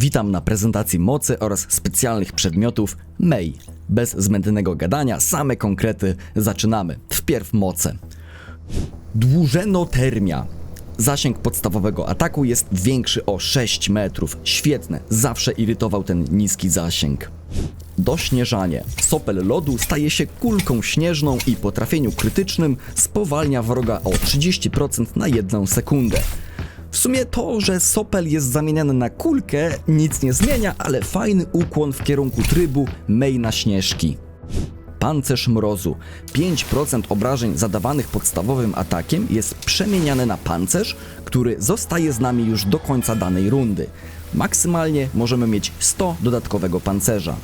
Witam na prezentacji mocy oraz specjalnych przedmiotów MEI. Bez zbędnego gadania, same konkrety zaczynamy. Wpierw moce. Dłużenotermia. Zasięg podstawowego ataku jest większy o 6 metrów. Świetne, zawsze irytował ten niski zasięg. Dośnieżanie. Sopel lodu staje się kulką śnieżną i po trafieniu krytycznym spowalnia wroga o 30% na jedną sekundę. W sumie to, że sopel jest zamieniany na kulkę nic nie zmienia, ale fajny ukłon w kierunku trybu Mej na śnieżki. Pancerz mrozu. 5% obrażeń zadawanych podstawowym atakiem jest przemieniane na pancerz, który zostaje z nami już do końca danej rundy. Maksymalnie możemy mieć 100 dodatkowego pancerza.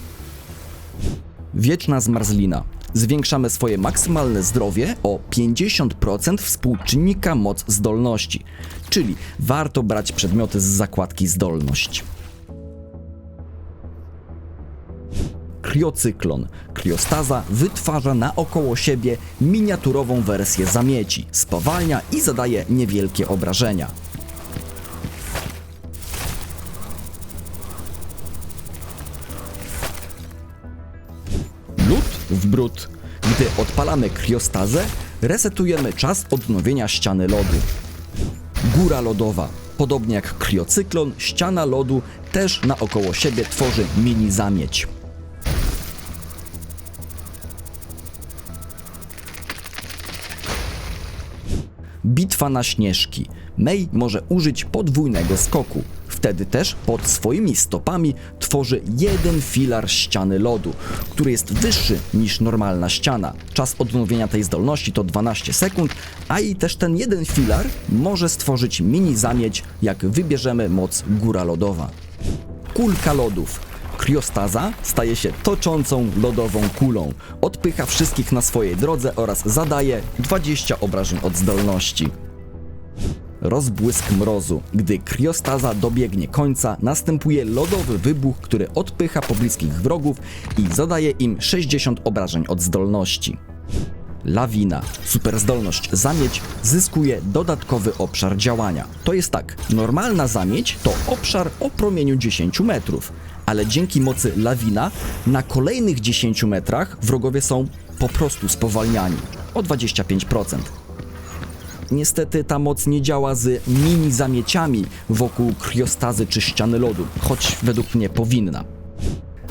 Wieczna zmarzlina. Zwiększamy swoje maksymalne zdrowie o 50% współczynnika moc zdolności, czyli warto brać przedmioty z zakładki zdolność. Kriocyklon. Kriostaza wytwarza naokoło siebie miniaturową wersję zamieci, spowalnia i zadaje niewielkie obrażenia. W brud. Gdy odpalamy kriostazę, resetujemy czas odnowienia ściany lodu. Góra lodowa. Podobnie jak kriocyklon, ściana lodu też naokoło siebie tworzy mini zamieć. Bitwa na śnieżki. Mei może użyć podwójnego skoku. Wtedy też pod swoimi stopami tworzy jeden filar ściany lodu, który jest wyższy niż normalna ściana. Czas odnowienia tej zdolności to 12 sekund, a i też ten jeden filar może stworzyć mini zamieć, jak wybierzemy moc góra lodowa. Kulka lodów. Kriostaza staje się toczącą lodową kulą. Odpycha wszystkich na swojej drodze oraz zadaje 20 obrażeń od zdolności. Rozbłysk mrozu. Gdy kriostaza dobiegnie końca, następuje lodowy wybuch, który odpycha pobliskich wrogów i zadaje im 60 obrażeń od zdolności. Lawina. Superzdolność zamieć zyskuje dodatkowy obszar działania. To jest tak, normalna zamieć to obszar o promieniu 10 metrów, ale dzięki mocy lawina na kolejnych 10 metrach wrogowie są po prostu spowalniani o 25%. Niestety ta moc nie działa z mini zamieciami wokół kriostazy czy ściany lodu, choć według mnie powinna.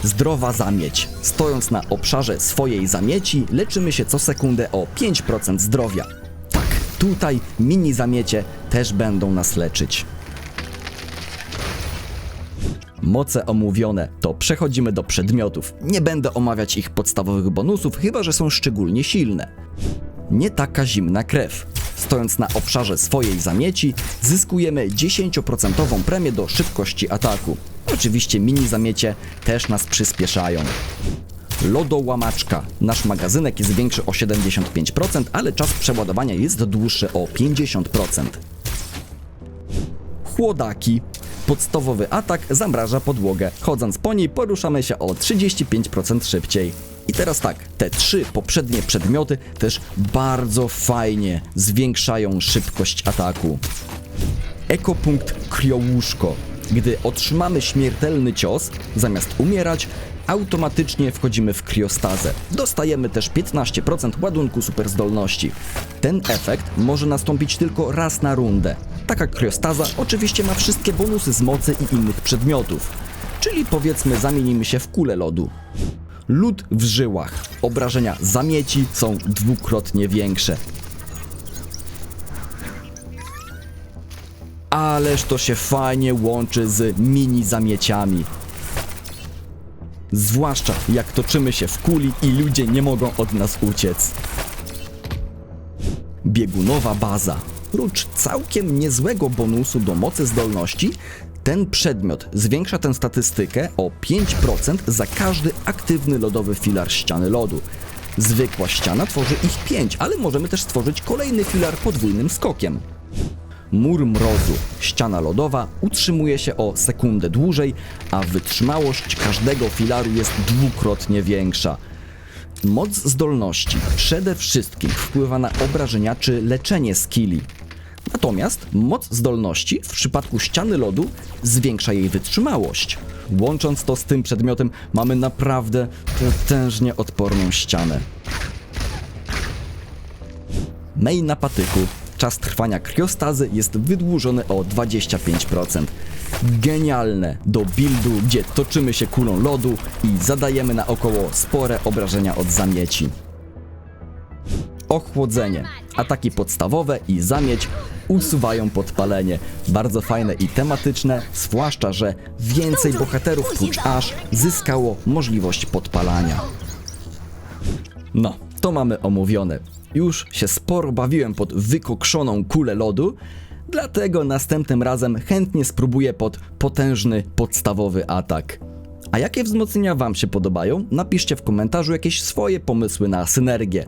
Zdrowa zamieć. Stojąc na obszarze swojej zamieci, leczymy się co sekundę o 5% zdrowia. Tak, tutaj mini zamiecie też będą nas leczyć. Moce omówione, to przechodzimy do przedmiotów. Nie będę omawiać ich podstawowych bonusów, chyba że są szczególnie silne. Nie taka zimna krew. Stojąc na obszarze swojej zamieci, zyskujemy 10% premię do szybkości ataku. Oczywiście mini zamiecie też nas przyspieszają. Lodołamaczka. Nasz magazynek jest większy o 75%, ale czas przeładowania jest dłuższy o 50%. Chłodaki. Podstawowy atak zamraża podłogę. Chodząc po niej poruszamy się o 35% szybciej. I teraz tak, te trzy poprzednie przedmioty też bardzo fajnie zwiększają szybkość ataku. Ekopunkt Kriołóżko. Gdy otrzymamy śmiertelny cios, zamiast umierać, automatycznie wchodzimy w kriostazę. Dostajemy też 15% ładunku superzdolności. Ten efekt może nastąpić tylko raz na rundę. Taka kriostaza oczywiście ma wszystkie bonusy z mocy i innych przedmiotów. Czyli powiedzmy zamienimy się w kulę lodu. Lód w żyłach. Obrażenia zamieci są dwukrotnie większe. Ależ to się fajnie łączy z mini zamieciami. Zwłaszcza jak toczymy się w kuli i ludzie nie mogą od nas uciec. Biegunowa baza. Prócz całkiem niezłego bonusu do mocy zdolności, ten przedmiot zwiększa tę statystykę o 5% za każdy aktywny lodowy filar ściany lodu. Zwykła ściana tworzy ich 5, ale możemy też stworzyć kolejny filar podwójnym skokiem. Mur mrozu. Ściana lodowa utrzymuje się o sekundę dłużej, a wytrzymałość każdego filaru jest dwukrotnie większa. Moc zdolności przede wszystkim wpływa na obrażenia czy leczenie skilli. Natomiast moc zdolności w przypadku ściany lodu zwiększa jej wytrzymałość. Łącząc to z tym przedmiotem, mamy naprawdę potężnie odporną ścianę. Mej na patyku. Czas trwania kriostazy jest wydłużony o 25%. Genialne do buildu, gdzie toczymy się kulą lodu i zadajemy na około spore obrażenia od zamieci. Ochłodzenie. Ataki podstawowe i zamieć usuwają podpalenie. Bardzo fajne i tematyczne, zwłaszcza, że więcej bohaterów prócz Ash zyskało możliwość podpalania. No, to mamy omówione. Już się sporo bawiłem pod wykokszoną kulę lodu, dlatego następnym razem chętnie spróbuję pod potężny, podstawowy atak. A jakie wzmocnienia Wam się podobają? Napiszcie w komentarzu jakieś swoje pomysły na synergię.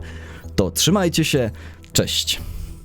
To trzymajcie się, cześć!